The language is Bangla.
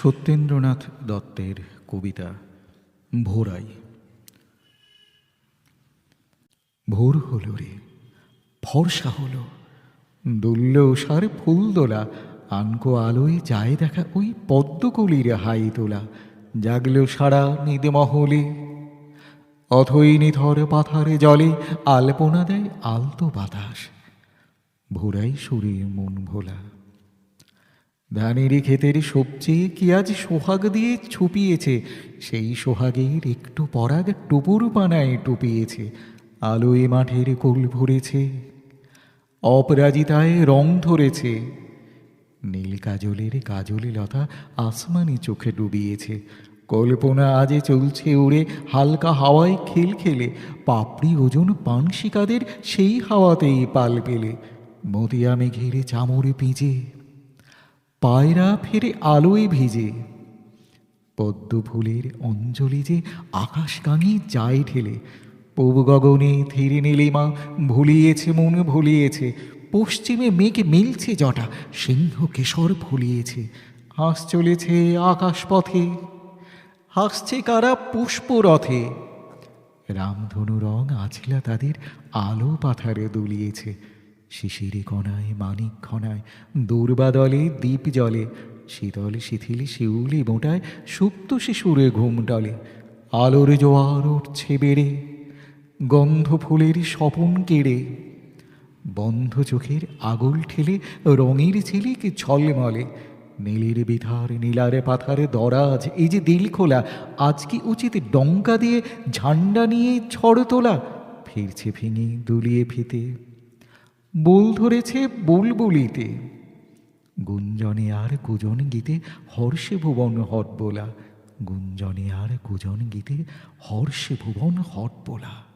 সত্যেন্দ্রনাথ দত্তের কবিতা ভোরাই। ভোর হলো রে, ফর্সা হলো, দুল্ল সার ফুল দোলা, আনকো আলোয় যায় দেখা ওই পদ্মকলির হাই তোলা, জাগলো সারা নিদে মহলে অথই নিথর পাথারে জলে আলপনা দেয় আলতো বাতাস, ভোরাই সুরে মন ভোলা। ধানের ক্ষেতের সবজি কি আজ সোহাগ দিয়ে ছুপিয়েছে? সেই সোহাগের একটু পরাগ টুপুর পানায় টুপিয়েছে। আলোয় মাঠের কোল ভরেছে। অপরাজিতায় রং ধরেছে। নীল কাজলের কাজলি লতা আসমানি চোখে ডুবিয়েছে। কল্পনা আজে চলছে উড়ে, হালকা হাওয়ায় খেল খেলে। পাপড়ি ওজন পানসিকাদের সেই হাওয়াতেই পাল পেলে। মতিয়া মেঘের চামড়ে পিঁজে। পায়রা ফেরে আলোয় ভিজে। পদ্ম ফুলের অঞ্জলি যে আকাশ গাঙে যায় ঢেলে পূব গগনে ধীরে নীলিমা ভুলিয়েছে মন, ভুলিয়েছে। পশ্চিমে মেঘ মিলছে জটা, সিংহ কেশর ফুলিয়েছে। হাঁস চলেছে আকাশ পথে হাসছে কারা পুষ্পরথে। রামধনু রং আছিলা তাদের আলো পাথারে দুলিয়েছে। শিশিরে কণায়, মানিক খনায় দুর্বাদলে দ্বীপ জলে, শীতল শিথিল শিউলি বোঁটায় সুপ্ত শিশুরে ঘুম টলে। আলোর জোয়ার উঠছে বেড়ে, গন্ধ ফুলের স্বপন কেড়ে। বন্ধ চোখের আগুল ঠেলে রঙের ঝিলিক ঝলমলে। নীলের বিথার নীলার পাথারে দরাজ, এই যে দিল খোলা, আজ কি উচিত ডঙ্কা দিয়ে ঝান্ডা নিয়ে ছড় তোলা? ফিরছে ভেঙে দুলিয়ে ফিতে। বুল ধরেছে বুলবুলিতে। গুঞ্জনে আর কুজন গীতে হর্ষে ভুবন হট বোলা গুঞ্জনে আর কুজন গীতে হর্ষে ভুবন হট বোলা